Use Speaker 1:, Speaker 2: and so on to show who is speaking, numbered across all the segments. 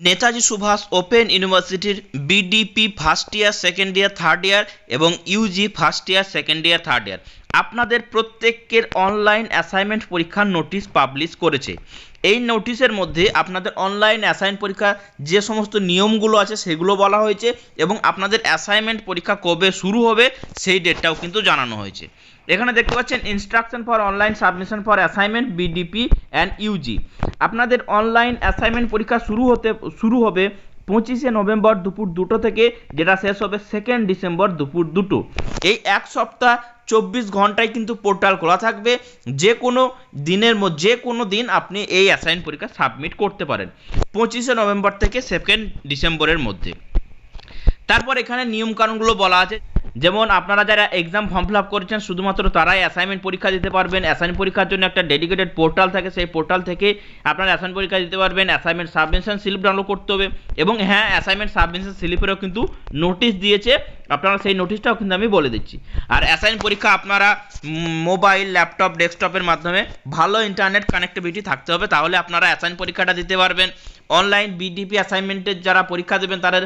Speaker 1: Netaji Subhash open ইউনিভার্সিটির BDP first year, second year, third year এবং UG first year, second year, third year. আপনাদের প্রত্যেকের online assignment পরীক্ষার notice publish করেছে। এই নোটিশের মধ্যে আপনাদের অনলাইন অ্যাসাইন পরীক্ষা যে সমস্ত নিয়মগুলো আছে সেগুলো বলা হয়েছে এবং আপনাদের অ্যাসাইনমেন্ট পরীক্ষা কবে শুরু হবে সেই ডেটটাও কিন্তু জানানো হয়েছে। এখানে দেখতে পাচ্ছেন instruction for online submission for assignment BDP and UG আপনাদের অনলাইন অ্যাসাইনমেন্ট পরীক্ষা শুরু হতে, শুরু হবে পঁচিশে নভেম্বর দুপুর দুটো থেকে, যেটা শেষ হবে সেকেন্ড ডিসেম্বর দুপুর দুটো। এই এক সপ্তাহ চব্বিশ ঘন্টায় কিন্তু পোর্টাল খোলা থাকবে। যে কোনো দিনের মধ্যে যে কোনো দিন আপনি এই অ্যাসাইন পরীক্ষা সাবমিট করতে পারেন। পঁচিশে নভেম্বর থেকে সেকেন্ড ডিসেম্বরের মধ্যে। তারপর এখানে নিয়মকানুনগুলো বলা আছে। যেমন আপনারা যারা এক্সাম ফর্ম ফিল আপ করেছেন, শুধুমাত্র তারাই অ্যাসাইনমেন্ট পরীক্ষা দিতে পারবেন। অ্যাসাইন পরীক্ষার জন্য একটা ডেডিকেটেড পোর্টাল থাকে, সেই পোর্টাল থেকে আপনারা অ্যাসাইন পরীক্ষা দিতে পারবেন। অ্যাসাইনমেন্ট সাবমিশন স্লিপ ডাউনলোড করতে হবে। এবং হ্যাঁ অ্যাসাইনমেন্ট সাবমিশন স্লিপেরও কিন্তু নোটিশ দিয়েছে। আপনারা সেই নোটিশটাও কিন্তু আমি বলে দিচ্ছি। আর অ্যাসাইন পরীক্ষা আপনারা মোবাইল ল্যাপটপ ডেস্কটপের মাধ্যমে ভালো ইন্টারনেট কানেক্টিভিটি থাকতে হবে। তাহলে আপনারা অ্যাসাইন পরীক্ষাটা দিতে পারবেন। অনলাইন বিডিপি অ্যাসাইনমেন্টের যারা পরীক্ষা দেবেন, তাদের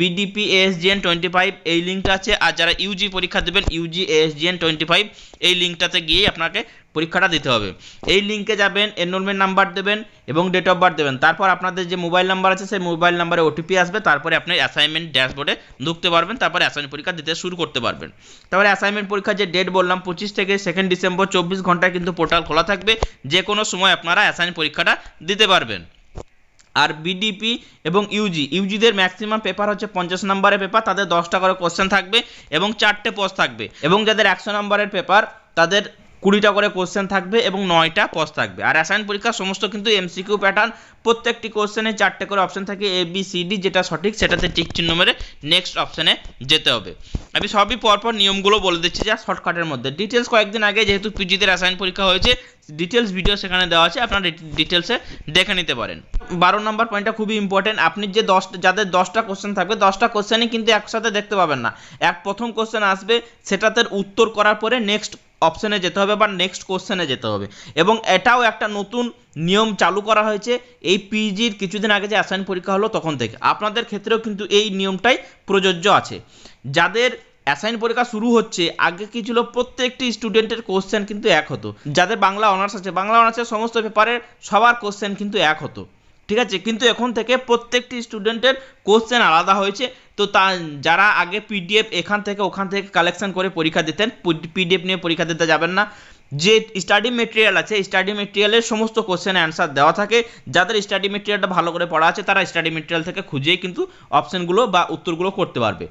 Speaker 1: বিডিপি এস জেন টোয়েন্টি ফাইভ এই লিঙ্কটা আছে। আর যারা ইউজি পরীক্ষা দেবেন ইউজি এসজিএন টোয়েন্টি ফাইভ এই লিঙ্কটাতে গিয়েই আপনাকে পরীক্ষাটা দিতে হবে। এই লিঙ্কে যাবেন এনরোলমেন্ট নাম্বার দেবেন এবং ডেট অফ বার্থ দেবেন। তারপর আপনাদের যে মোবাইল নাম্বার আছে, সেই মোবাইল নাম্বারে ওটিপি আসবে। তারপরে আপনি অ্যাসাইনমেন্ট ড্যাশবোর্ডে ঢুকতে পারবেন। তারপরে অ্যাসাইনমেন্ট পরীক্ষা দিতে শুরু করতে পারবেন। তারপরে অ্যাসাইনমেন্ট পরীক্ষার যে ডেট বললাম, পঁচিশ থেকে সেকেন্ড ডিসেম্বর চব্বিশ ঘন্টায় কিন্তু পোর্টাল খোলা থাকবে। যে কোনো সময় আপনারা অ্যাসাইন পরীক্ষাটা দিতে পারবেন। আর বিডিপি এবং ইউজি ইউজিদের ম্যাক্সিমাম পেপার হচ্ছে পঞ্চাশ নম্বরের পেপার তাদের দশটা করে কোশ্চেন থাকবে এবং চারটে পোস্ট থাকবে। এবং যাদের একশো নম্বরের পেপার তাদের কুড়িটা করে কোশ্চেন থাকবে এবং নয়টা পোস্ট থাকবে। আর অ্যাসাইন পরীক্ষার সমস্ত কিন্তু এমসিকিউ প্যাটার্ন প্রত্যেকটি কোশ্চেনে চারটে করে অপশন থাকে এ বি সি ডি যেটা সঠিক সেটাতে টিক চিহ্ন মেরে নেক্সট অপশনে যেতে হবে। আমি সবই পরপর নিয়মগুলো বলে দিচ্ছি যা শর্টকাটের মধ্যে। ডিটেলস কয়েকদিন আগে যেহেতু পিজিতে অ্যাসাইন পরীক্ষা হয়েছে ডিটেলস ভিডিও সেখানে দেওয়া আছে, আপনারা ডিটেলসে দেখে নিতে পারেন। বারো নম্বর পয়েন্টটা খুবই ইম্পর্টেন্ট আপনি যে দশটা যাদের দশটা কোশ্চেন থাকবে, দশটা কোশ্চেনই কিন্তু একসাথে দেখতে পাবেন না। এক প্রথম কোশ্চেন আসবে, সেটাতে উত্তর করার পরে নেক্সট অপশানে যেতে হবে বা নেক্সট কোশ্চেনে যেতে হবে। এবং এটাও একটা নতুন নিয়ম চালু করা হয়েছে। এই পিজির কিছুদিন আগে যে অ্যাসাইন পরীক্ষা হলো তখন থেকে। আপনাদের ক্ষেত্রেও কিন্তু এই নিয়মটাই প্রযোজ্য আছে। যাদের অ্যাসাইন পরীক্ষা শুরু হচ্ছে, আগে কি ছিল প্রত্যেকটি স্টুডেন্টের কোশ্চেন কিন্তু এক হতো। যাদের বাংলা অনার্স আছে, বাংলা অনার্সের সমস্ত পেপারের সবার কোশ্চেন কিন্তু এক হতো। ঠিক আছে? কিন্তু এখন থেকে প্রত্যেকটি স্টুডেন্টের কোশ্চেন আলাদা হয়েছে। তো তা, যারা আগে পিডিএফ এখান থেকে ওখান থেকে কালেকশন করে পরীক্ষা দিতেন পিডিএফ নিয়ে পরীক্ষা দিতে যাবেন না। যে স্টাডি মেটেরিয়াল আছে স্টাডি মেটেরিয়ালের সমস্ত কোশ্চেন অ্যান্সার দেওয়া থাকে। যাদের স্টাডি মেটেরিয়ালটা ভালো করে পড়া আছে, তারা স্টাডি মেটেরিয়াল থেকে খুঁজেই কিন্তু অপশানগুলো বা উত্তরগুলো করতে পারবে।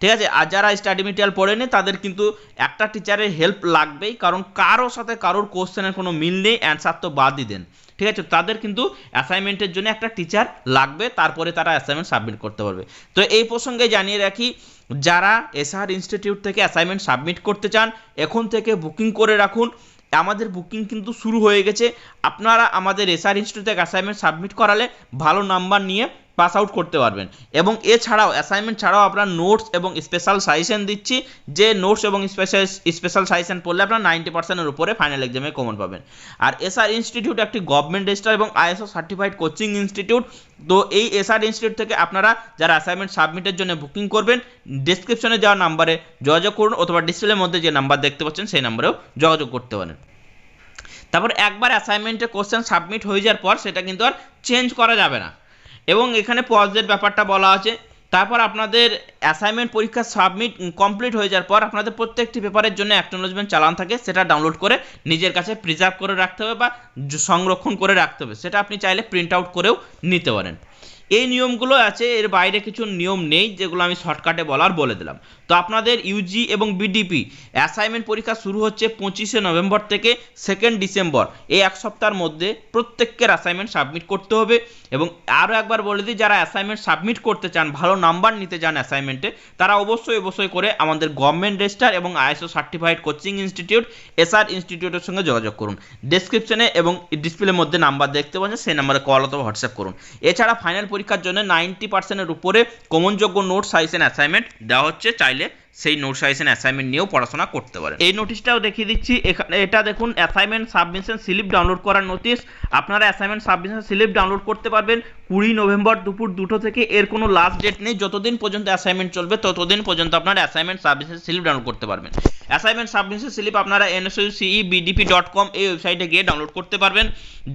Speaker 1: ঠিক আছে? আর যারা স্টাডি মেটেরিয়াল পড়েনি, তাদের কিন্তু একটা টিচারের হেল্প লাগবেই, কারণ কারোর সাথে কারোর কোশ্চেনের কোনো মিল নেই অ্যান্সার তো বাদই দেন। ঠিক আছে? তাদের কিন্তু অ্যাসাইনমেন্টের জন্য একটা টিচার লাগবে, তারপরে তারা অ্যাসাইনমেন্ট সাবমিট করতে পারবে। তো এই প্রসঙ্গে জানিয়ে রাখি, যারা এসআর ইনস্টিটিউট থেকে অ্যাসাইনমেন্ট সাবমিট করতে চান, এখন থেকে বুকিং করে রাখুন। আমাদের বুকিং কিন্তু শুরু হয়ে গেছে। আপনারা আমাদের এসআর ইনস্টিটিউট থেকে অ্যাসাইনমেন্ট সাবমিট করালে ভালো নাম্বার নিয়ে পাস আউট করতে পারবেন। এবং এছাড়াও অ্যাসাইনমেন্ট ছাড়াও আপনার নোটস এবং স্পেশাল সাজেশন দিচ্ছি, যে নোটস এবং স্পেশাল স্পেশাল সাজেশন পড়লে আপনার নাইনটি পার্সেন্টের উপরে ফাইনাল এক্সামে কমন পাবেন। আর এসআর ইনস্টিটিউট একটি গভর্নমেন্ট রেজিস্টার এবং আইএসও সার্টিফাইড কোচিং ইনস্টিটিউট তো এই এসআর ইনস্টিটিউট থেকে আপনারা যারা অ্যাসাইনমেন্ট সাবমিটের জন্য বুকিং করবেন ডিসক্রিপশনে যাওয়া নাম্বারে যোগাযোগ করুন অথবা ডিসপ্লের মধ্যে যে নাম্বার দেখতে পাচ্ছেন সেই নাম্বারেও যোগাযোগ করতে পারেন। তারপর একবার অ্যাসাইনমেন্টের কোশ্চেন সাবমিট হয়ে যাওয়ার পর সেটা কিন্তু আর চেঞ্জ করা যাবে না। এবং এখানে পজের ব্যাপারটা বলা আছে। তারপর আপনাদের অ্যাসাইনমেন্ট পরীক্ষা সাবমিট কমপ্লিট হয়ে যাওয়ার পর আপনাদের প্রত্যেকটি পেপারের জন্য অ্যাকনোলজমেন্ট চালান থাকে, সেটা ডাউনলোড করে নিজের কাছে প্রিজার্ভ করে রাখতে হবে বা সংরক্ষণ করে রাখতে হবে। সেটা আপনি চাইলে প্রিন্ট আউট করেও নিতে পারেন। এই নিয়মগুলো আছে, এর বাইরে কিছু নিয়ম নেই, যেগুলো আমি শর্টকাটে বলার বলে দিলাম। তো আপনাদের ইউজি এবং বিডিপি অ্যাসাইনমেন্ট পরীক্ষা শুরু হচ্ছে পঁচিশে নভেম্বর থেকে সেকেন্ড ডিসেম্বর এই এক সপ্তাহের মধ্যে প্রত্যেকের অ্যাসাইনমেন্ট সাবমিট করতে হবে এবং আরও একবার বলে দিই, যারা অ্যাসাইনমেন্ট সাবমিট করতে চান, ভালো নাম্বার নিতে চান অ্যাসাইনমেন্টে তারা অবশ্যই অবশ্যই করে আমাদের গভর্নমেন্ট রেজিস্টার এবং ISO certified coaching institute SR ইনস্টিটিউটের সঙ্গে যোগাযোগ করুন। ডেসক্রিপশনে এবং ডিসপ্লের মধ্যে নাম্বার দেখতে পাচ্ছেন, সেই নাম্বারে কল অথবা হোয়াটসঅ্যাপ করুন। এছাড়া ফাইনাল পরীক্ষার জন্য নাইনটি পার্সেন্টের উপরে কমনযোগ্য নোট সাইজেন অ্যাসাইনমেন্ট দেওয়া হচ্ছে। চাইলে সেই নোট সাজেশন অ্যাসাইনমেন্ট নিয়েও পড়াশোনা করতে পারেন। এই নোটিশটাও দেখিয়ে দিচ্ছি। এখানে এটা দেখুন অ্যাসাইনমেন্ট সাবমিশন স্লিপ ডাউনলোড করার নোটিশ আপনারা অ্যাসাইনমেন্ট সাবমিশন স্লিপ ডাউনলোড করতে পারবেন কুড়ি নভেম্বর দুপুর দুটো থেকে। এর কোনো লাস্ট ডেট নেই। যতদিন পর্যন্ত অ্যাসাইনমেন্ট চলবে, ততদিন পর্যন্ত আপনারা অ্যাসাইনমেন্ট সাবমিশন স্লিপ ডাউনলোড করতে পারবেন। অ্যাসাইনমেন্ট সাবমিশন স্লিপ আপনারা এনএসইউসিই বিডিপি ডট কম এই ওয়েবসাইটে গিয়ে ডাউনলোড করতে পারবেন।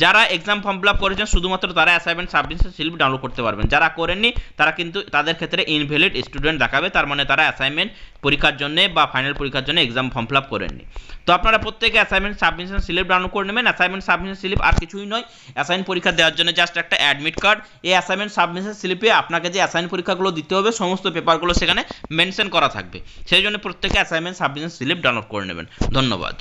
Speaker 1: যারা এক্সাম ফর্ম ফিল আপ করেছেন, শুধুমাত্র তারা অ্যাসাইনমেন্ট সাবমিশন স্লিপ ডাউনলোড করতে পারবেন। যারা করেননি, তারা কিন্তু তাদের ক্ষেত্রে ইনভ্যালিড স্টুডেন্ট দেখাবে। তার মানে তারা অ্যাসাইনমেন্ট পরীক্ষার জন্য বা ফাইনাল পরীক্ষার জন্য এক্সাম ফর্ম ফিল আপ করেননি। তো আপনারা প্রত্যেকে অ্যাসাইনমেন্ট সাবমিশন স্লিপ ডাউনলোড করে নেবেন। অ্যাসাইনমেন্ট সাবমিশন স্লিপ আর কিছুই নয়। অ্যাসাইন পরীক্ষা দেওয়ার জন্য জাস্ট একটা অ্যাডমিট কার্ড এই অ্যাসাইনমেন্ট সাবমিশন স্লিপে আপনাকে যে অ্যাসাইন পরীক্ষাগুলো দিতে হবে, সমস্ত পেপারগুলো সেখানে মেনশন করা থাকবে। সেই জন্য প্রত্যেকে অ্যাসাইনমেন্ট সাবমিশন স্লিপ ডাউনলোড করে নেবেন। ধন্যবাদ।